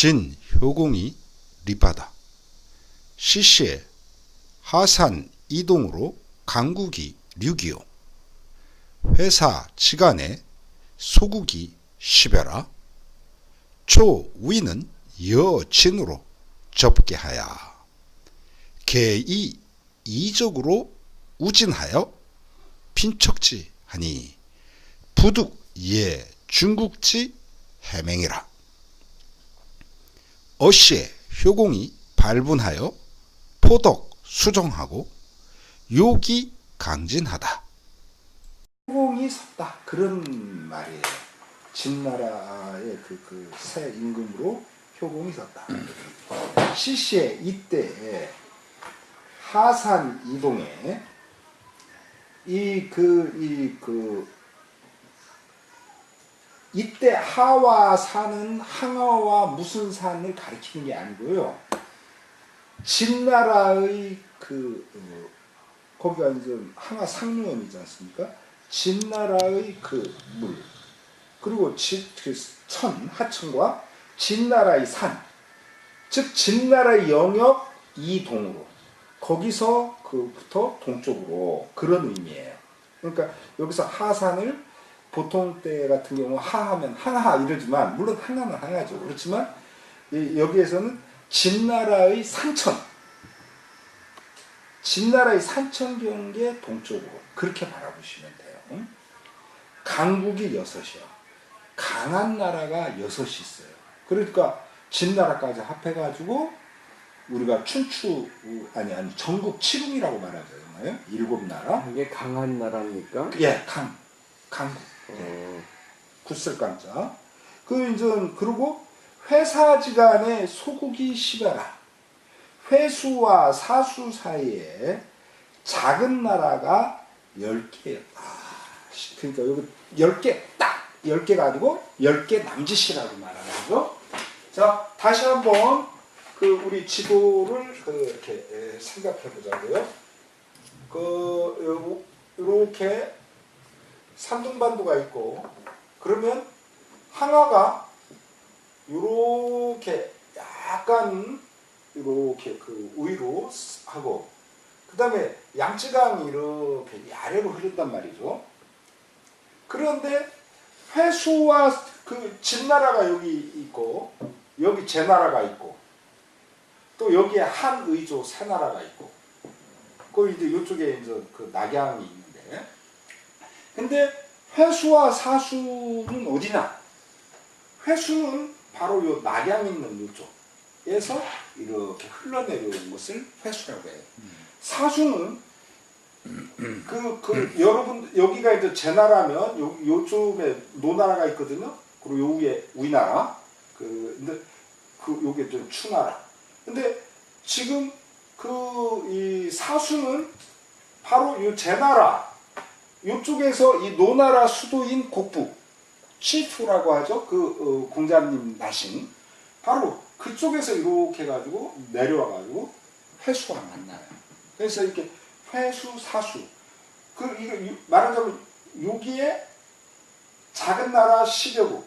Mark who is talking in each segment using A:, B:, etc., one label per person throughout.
A: 진 효공이 리바다. 시시에 하산 이동으로 강국이 류기요. 회사 지간에 소국이 시베라. 초 위는 여진으로 접게 하야. 개이 이적으로 우진하여 핀척지 하니 부득 예 중국지 해맹이라. 어시에 효공이 발분하여 포덕 수정하고 욕이 강진하다.
B: 효공이 섰다 그런 말이에요. 진나라의 그 그 새 임금으로 효공이 섰다. 시시에 이때 하산 이동에 이 그 이그 이때 하와 산은 항아와 무슨 산을 가리키는 게 아니고요. 진나라의 그 어, 거기가 이제 항아 상류원이지 않습니까? 진나라의 그 물, 그리고 지, 그 천, 하천과 진나라의 산, 즉 진나라의 영역 이동으로 거기서 그부터 동쪽으로 그런 의미예요. 그러니까 여기서 하산을 보통 때 같은 경우 하하면 항하 이러지만 물론 항하는 항하죠. 그렇지만 이- 여기에서는 진나라의 산천 진나라의 산천 경계 동쪽으로 그렇게 바라보시면 돼요. 응? 강국이 여섯이요. 강한 나라가 여섯이 있어요. 그러니까 진나라까지 합해가지고 우리가 춘추 아니 아니 전국 칠웅이라고 말하잖아요. 일곱 나라.
C: 이게 강한 나라입니까?
B: 예, 강, 강국.
C: 어,
B: 굳슬강자. 그 이제 그리고 회사지간에 소국이 시베라. 회수와 사수 사이에 작은 나라가 10개였다. 그러니까 여기 10개 딱 10개 가지고 10개 남짓이라고 말하는 거죠. 자, 다시 한번 그 우리 지도를 그 이렇게 에, 생각해 보자고요. 그 이렇게 산둥반도가 있고 그러면 항아가 요렇게 약간 이렇게 그 위로 하고 그 다음에 양쯔강이 이렇게 아래로 흐른단 말이죠. 그런데 회수와 그 진나라가 여기 있고 여기 제나라가 있고 또 여기에 한의조 새나라가 있고 그 이제 이쪽에 이제 그 낙양이 근데 회수와 사수는 어디냐? 회수는 바로 요 낙양 있는 이쪽에서 이렇게 흘러내려오는 것을 회수라고 해요. 사수는 그, 그, 여러분, 여기가 이제 제나라면, 요, 요쪽에 노나라가 있거든요? 그리고 요 위에 위나라. 그, 근데, 그, 요게 좀 추나라. 근데 지금 그, 이 사수는 바로 요 제나라, 이쪽에서 이 노나라 수도인 곡부 치프라고 하죠. 그 어, 공자님 나신 바로 그쪽에서 이렇게 해가지고 내려와 가지고 회수와 만나요. 그래서 이렇게 회수 사수 그 이거 유- 말하자면 여기에 작은 나라 10여국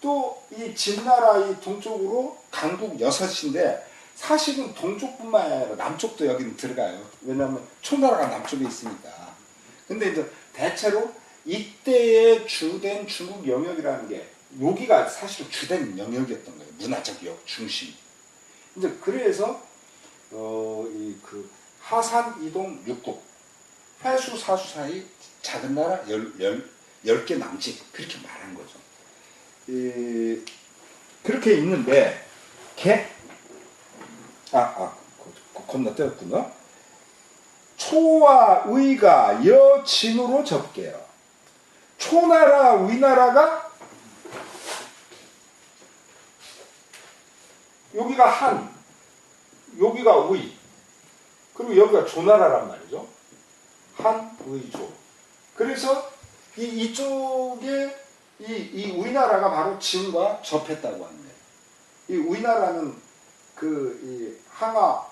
B: 또 이 진나라 이 동쪽으로 강국 여섯인데 사실은 동쪽뿐만 아니라 남쪽도 여기는 들어가요. 왜냐하면 초나라가 남쪽에 있으니까. 근데 이제 대체로 이때의 주된 중국 영역이라는 게 여기가 사실 주된 영역이었던 거예요. 문화적 역 중심. 이제 그래서 어 이 그 하산 이동 육국 회수 사수 사이 작은 나라 열열열개 남짓 그렇게 말한 거죠. 이, 그렇게 있는데 개 아, 아, 거- 건너뛰었구나. 초와 의가 여진으로 접게요. 초나라, 위나라가 여기가 한, 여기가 의, 그리고 여기가 조나라란 말이죠. 한, 의, 조. 그래서 이, 이쪽에 이, 이 우리나라가 바로 진과 접했다고 합니다. 이 우리나라는 그, 이 항아,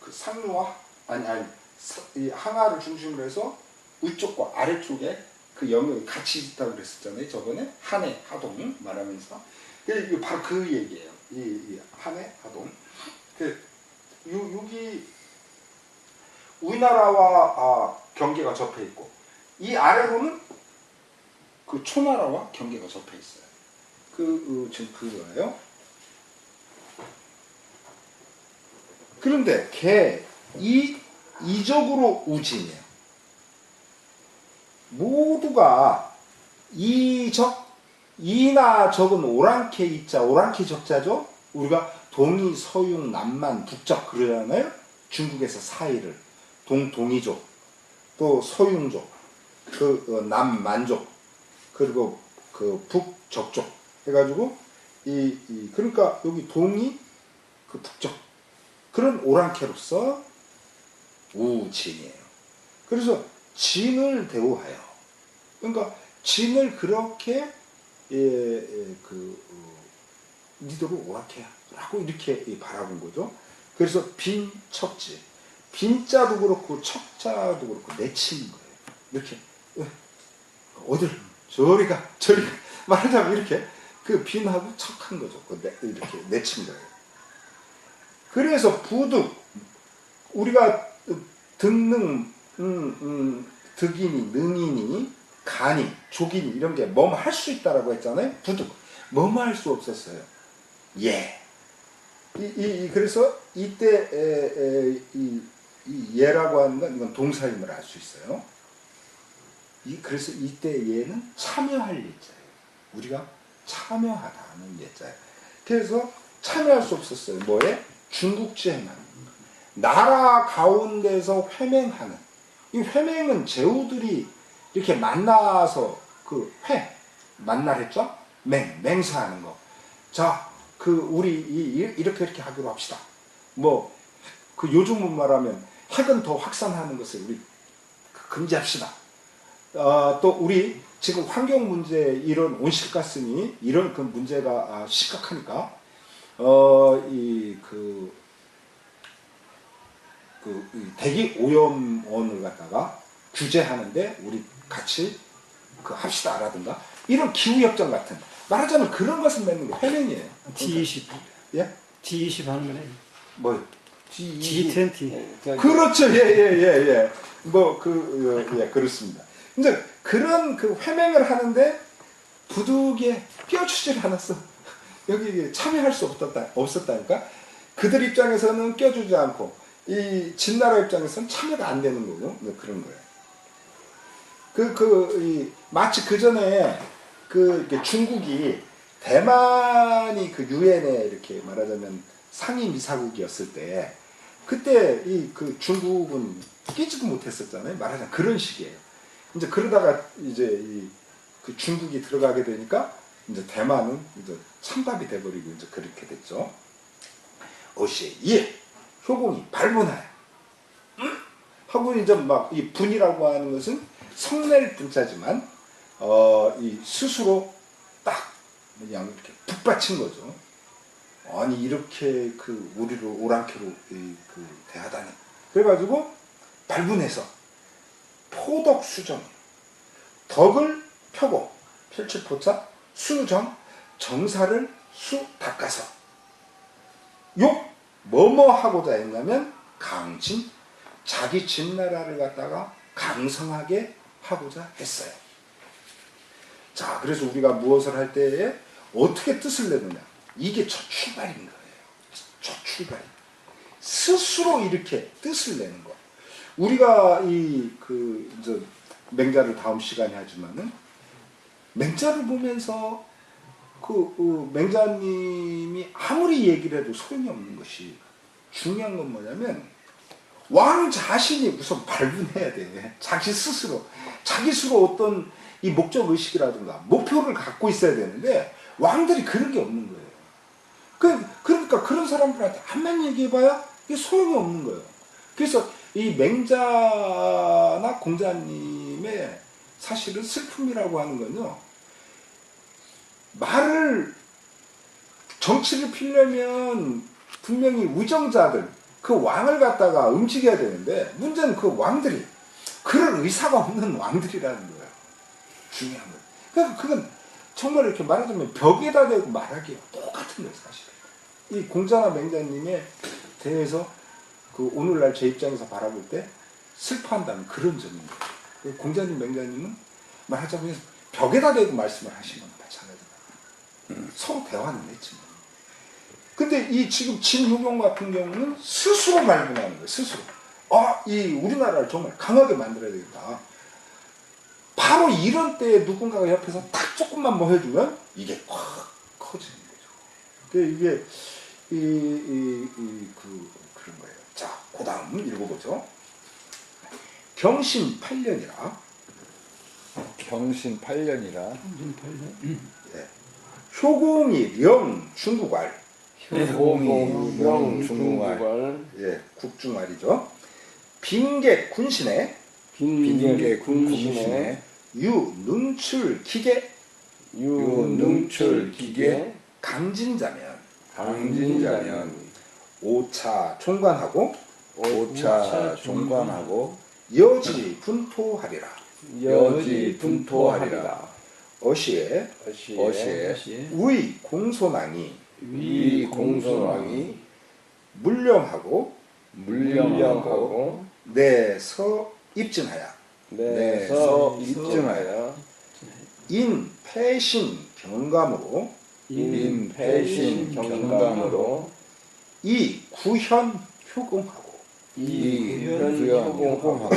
B: 그 상류와, 아니, 아니, 사- 이 항아를 중심으로 해서 위쪽과 아래쪽에 그영 같이 있다고 그랬었잖아요. 저번에 한해 하동 말하면서 그 이거 바로 그 얘기예요. 이, 이 한해 하동. 그 요, 여기 우리나라와 아, 경계가 접해 있고 이 아래로는 그 초나라와 경계가 접해 있어요. 그 어, 지금 그거예요. 그런데 걔이 이적으로 우진이에요. 모두가 이적 이나 적은 오랑캐 이자 오랑캐 적자죠. 우리가 동이 서융 남만 북적 그러잖아요. 중국에서 사이를 동 동이족 또 서융족 그 어, 남만족 그리고 그 북적족 해가지고 이, 이 그러니까 여기 동이 그 북적 그런 오랑캐로서 우진이에요. 그래서 진을 대우하여. 그러니까 진을 그렇게 예, 예, 그 어, 니들을 오락해라고 이렇게 예, 바라본 거죠. 그래서 빈 척지, 빈자도 그렇고 척자도 그렇고 내치는 거예요. 이렇게 어, 어딜 저리가 저리가 말하자면 이렇게 그 빈하고 척한 거죠. 그 내, 이렇게 내친 거예요. 그래서 부득 우리가 등능, 음, 음, 득이니, 능이니, 간이, 족이니 이런 게 뭐뭐 할 수 있다라고 했잖아요. 부득 뭐뭐 할 수 없었어요. 예. 이, 이, 이 그래서 이때 에, 에, 이, 이 예라고 하는 건 이건 동사임을 알 수 있어요. 이 그래서 이때 예는 참여할 예자예요. 우리가 참여하다는 예자예요. 그래서 참여할 수 없었어요. 뭐에? 중국제만. 나라 가운데서 회맹하는 이 회맹은 제후들이 이렇게 만나서 그 회 만나랬죠? 맹 맹사하는 거. 자, 그 우리 이, 이렇게 이렇게 하기로 합시다. 뭐 그 요즘은 말하면 핵은 더 확산하는 것을 우리 그 금지합시다. 어, 또 우리 지금 환경 문제 이런 온실가스니 이런 그 문제가 아, 심각하니까 어 이 그 그이 대기 오염원을 갖다가 규제하는데 우리 같이 그 합시다라든가 이런 기후 협정 같은 말하자면 그런 것을 맺는 게 회맹이에요.
D: G20,
B: 예?
D: G20 하는 거네.
B: 뭐 G
D: G20.
B: 그렇죠. 예, 예, 예, 예. 뭐, 그, 어, 예, 그렇습니다. 근데 그런 그 회맹을 하는데 부득이에 껴주질 않았어. 여기 참여할 수 없었다, 없었다니까? 그들 입장에서는 껴주지 않고, 이 진나라 입장에서는 참여가 안 되는 거고, 뭐 그런 거예요. 그, 그, 이, 마치 그 전에 그 중국이 대만이 그 유엔에 이렇게 말하자면 상임 이사국이었을 때 그때 이 그 중국은 끼지도 못했었잖아요. 말하자면 그런 식이에요. 이제 그러다가 이제 이 그 중국이 들어가게 되니까 이제 대만은 이제 찬밥이 돼버리고 이제 그렇게 됐죠. 오시 예 효공이 발분하여 음? 하고 이제 막 이 분이라고 하는 것은 성낼 분자지만 어 이 스스로 딱 그냥 이렇게 북받친 거죠. 아니 이렇게 그 우리를 오랑캐로 이, 그 대하다니. 그래가지고 발분해서 포덕 수정 덕을 펴고 필치포차 수정 정사를 수 닦아서 욕 뭐뭐 하고자 했냐면 강진 자기 진나라를 갖다가 강성하게 하고자 했어요. 자, 그래서 우리가 무엇을 할 때에 어떻게 뜻을 내느냐. 이게 첫 출발인 거예요. 첫 출발. 스스로 이렇게 뜻을 내는 거. 우리가 이, 그, 이제, 맹자를 다음 시간에 하지만은, 맹자를 보면서 그, 그 맹자님이 아무리 얘기를 해도 소용이 없는 것이 중요한 건 뭐냐면, 왕 자신이 우선 발분해야 돼. 자기 스스로. 자기 스스로 어떤 이 목적 의식이라든가 목표를 갖고 있어야 되는데 왕들이 그런 게 없는 거예요. 그, 그러니까 그런 사람들한테 한만 얘기해봐야 이게 소용이 없는 거예요. 그래서 이 맹자나 공자님의 사실은 슬픔이라고 하는 건요. 말을 정치를 피려면 분명히 우정자들 그 왕을 갖다가 움직여야 되는데 문제는 그 왕들이 그런 의사가 없는 왕들이라는 거예요. 중요한 거예요. 그러니까 그건 정말 이렇게 말하자면 벽에다 대고 말하기와 똑같은 거예요, 사실은. 이 공자나 맹자님에 대해서 그 오늘날 제 입장에서 바라볼 때 슬퍼한다는 그런 점입니다. 그 공자님, 맹자님은 말하자면 벽에다 대고 말씀을 하신 건 마찬가지다. 서로 대화는 했지만. 근데 이 지금 진효경 같은 경우는 스스로 발견하는 거예요, 스스로. 아, 이 우리나라를 정말 강하게 만들어야 되겠다. 바로 이런 때에 누군가가 옆에서 딱 조금만 뭐 해주면 이게 확 커지는 거죠. 그 이게 이, 이, 이, 그, 그런 거예요. 자, 그 다음 읽어보죠. 경신 8년이라.
E: 경신 8년이라.
D: 좀 팔려.
B: 효공이 령 중국알.
E: 효공이 명 중궁알.
C: 중국알.
B: 예, 국중알이죠. 빈객 군신에
C: 빈계 군신에
B: 유 능출 기계.
C: 유 능출 기계.
B: 강진자면.
C: 강진자면.
B: 오차 총관하고.
E: 오차 종관하고
B: 여지 분토하리라.
C: 여지 분토하리라.
B: 어시에
C: 어시에
B: 의 공손왕이
C: 위 공손왕이
B: 물령하고
E: 물령하고
C: 물령하고
B: 내서 입증하여
C: 내서
E: 내서
C: 입증하여
B: 인 패신 경감으로
C: 인 패신 경감으로
B: 이 구현 효공하고
C: 이
E: 구현
C: 효공하고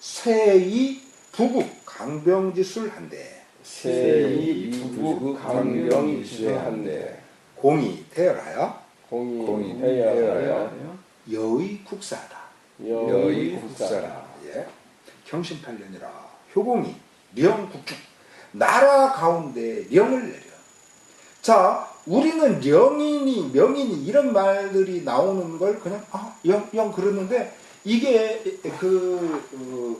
B: 세이 부국 강병지술 한데
C: 세이 부국 강병지한데
B: 공이 대열하여
C: 공이
E: 공이
C: 대여하여
B: 여의 국사하다.
C: 여의 국사라.
B: 예. 경신팔년이라 효공이 령국중 나라 가운데 령을 내려. 자, 우리는 령이니 명이니 이런 말들이 나오는 걸 그냥 아, 영, 영 그러는데 이게 그, 어,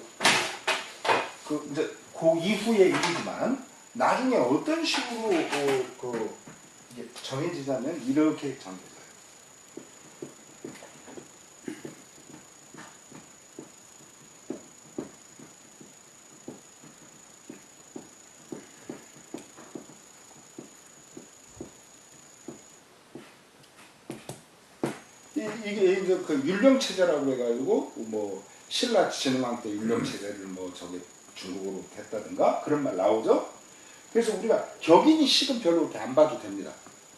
B: 그 이제 그 이후의 일이지만 나중에 어떤 식으로 어, 그 이게 정해지냐면 이렇게 정해져요. 이, 이게 이제 그 율령 체제라고 해가지고 뭐 신라 진흥왕 때 율령 체제를 뭐 저기 중국어로 했다든가 그런 말 나오죠. 그래서 우리가 격이니 식은 별로 이렇게 안 봐도 됩니다.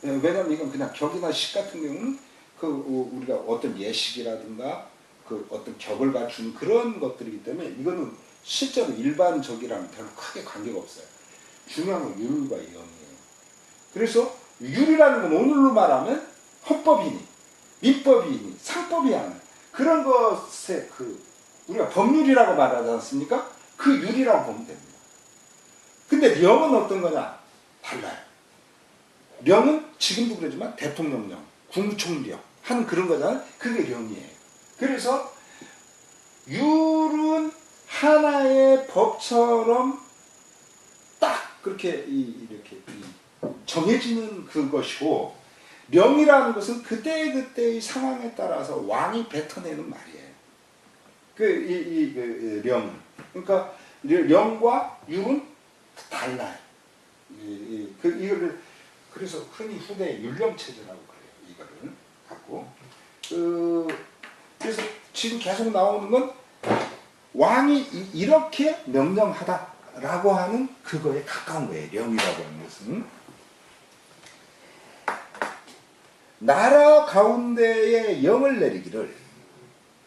B: 예, 왜냐면 이건 그냥 격이나 식 같은 경우는 그 우- 우리가 어떤 예식이라든가 그 어떤 격을 갖춘 그런 것들이기 때문에 이거는 실제로 일반 적이랑 별로 크게 관계가 없어요. 중요한 건 율과 영이에요. 그래서 율이라는 건 오늘로 말하면 헌법이니 민법이니 상법이 아닌 그런 것에 그 우리가 법률이라고 말하지 않습니까? 그 율이라고 보면 됩니다. 근데 령은 어떤 거냐? 달라요. 령은 지금도 그러지만 대통령령, 국무총리령 하는 그런 거잖아요. 그게 령이에요. 그래서 율은 하나의 법처럼 딱 그렇게 이- 이렇게 이 정해지는 그것이고 명이라는 것은 그때그때의 상황에 따라서 왕이 뱉어내는 말이에요. 그, 이, 이, 그, 이 령. 그러니까, 령과 율은 달라요. 이, 이, 그, 이거를, 그래서 흔히 후대 율령체제라고 그래요. 이거를 갖고. 그, 그래서 지금 계속 나오는 건 왕이 이- 이렇게 명령하다라고 하는 그거에 가까운 거예요. 령이라고 하는 것은. 나라 가운데에 영을 내리기를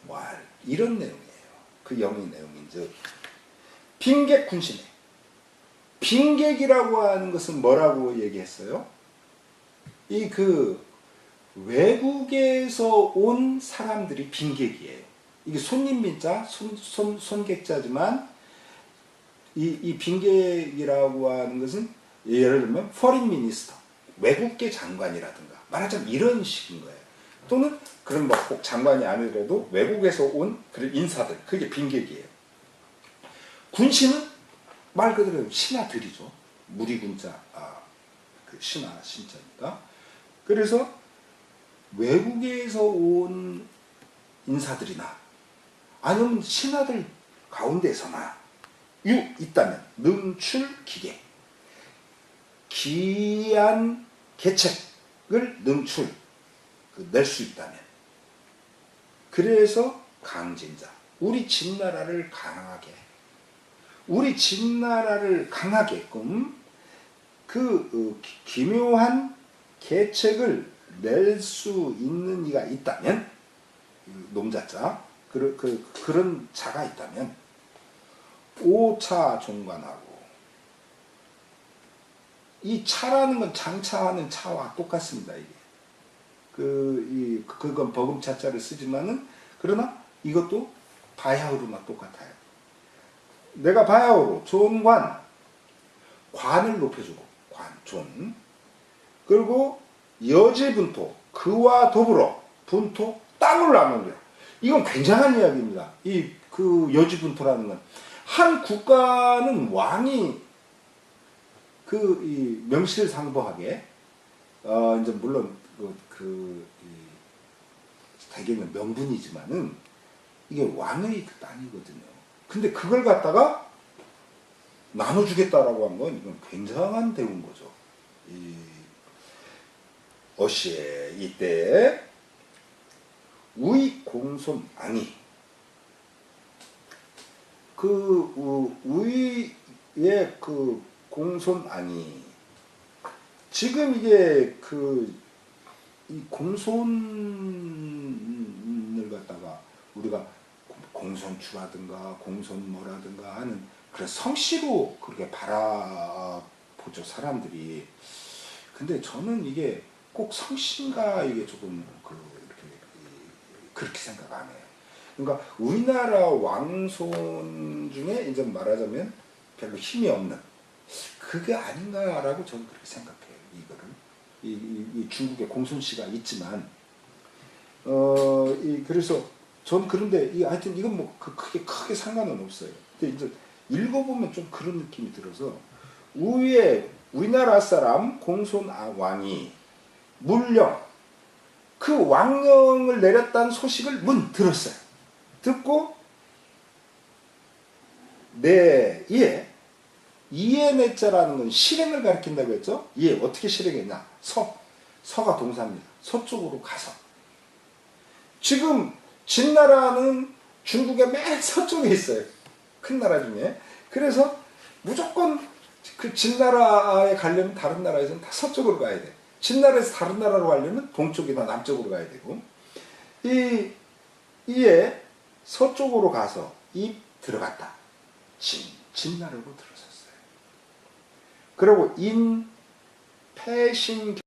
B: 와 이런 내용이에요. 그 영의 내용인즉 빈객 군신에 빈객이라고 하는 것은 뭐라고 얘기했어요? 이 그 외국에서 온 사람들이 빈객이에요. 이게 손님 민자, 손, 손, 손객자지만 이, 이 빈객이라고 하는 것은 예를 들면 foreign minister, 외국계 장관이라든가 말하자면 이런 식인 거예요. 또는 그런 뭐 꼭 장관이 아니더라도 외국에서 온 그런 인사들, 그게 빈객이에요. 군신은 말 그대로 신하들이죠. 무리군자, 아, 그 신하 신자니까. 그래서 외국에서 온 인사들이나 아니면 신하들 가운데서나 유 있다면 능출 기계 기한 계책을 능출 낼수 있다면. 그래서 강진자 우리 진나라를 강하게 우리 진나라를 강하게끔 그 어, 기- 기묘한 계책을 낼 수 있는 이가 있다면 그 농자자 그, 그, 그런 자가 있다면 오차 종관하고 이 차라는 건 장차하는 차와 똑같습니다 이게. 그, 이, 그건 버금차 자를 쓰지만은 그러나 이것도 바야흐로나 똑같아요. 내가 바야흐로 존관 관을 높여주고 관, 존. 그리고 여지분토 그와 더불어 분토 땅을 나누려 이건 굉장한 이야기입니다. 이 그 여지분토라는 건. 한 국가는 왕이 그 이 명실상부하게 어 이제 물론 그, 그 이, 대개는 명분이지만은 이게 왕의 그 땅이거든요. 근데 그걸 갖다가 나눠주겠다라고 한 건 이건 굉장한 대우인 거죠. 이 어시에 이때 우이 공손 앙이 그 우- 우이의 그 공손 앙이 지금 이게 그 이 공손을 갖다가 우리가 공손추라든가 공손 뭐라든가 하는 그런 성씨로 그렇게 바라보죠 사람들이 근데 저는 이게 꼭 성씨인가 이게 조금 그 이렇게 이- 그렇게 생각 안 해요. 그러니까 우리나라 왕손 중에 이제 말하자면 별로 힘이 없는 그게 아닌가라고 저는 그렇게 생각해요. 이거를 이, 이- 이 중국에 공손 씨가 있지만 어 이 그래서 전 그런데 이 하여튼 이건 뭐 그 크게 크게 상관은 없어요. 근데 이제 읽어보면 좀 그런 느낌이 들어서 우에 우리나라 사람 공손 아- 왕이 물령 그 왕령을 내렸다는 소식을 문 들었어요. 듣고 내 이에 이에 내자라는 건 실행을 가리킨다고 했죠. 이에 어떻게 실행했냐? 서 서가 동사입니다. 서쪽으로 가서 지금 진나라는 중국의 맨 서쪽에 있어요. 큰 나라 중에. 그래서 무조건 그 진나라에 가려면 다른 나라에서는 다 서쪽으로 가야 돼. 진나라에서 다른 나라로 가려면 동쪽이나 남쪽으로 가야 되고. 이, 이에 서쪽으로 가서 이 들어갔다. 진, 진나라로 들어섰어요. 그리고 인, 패신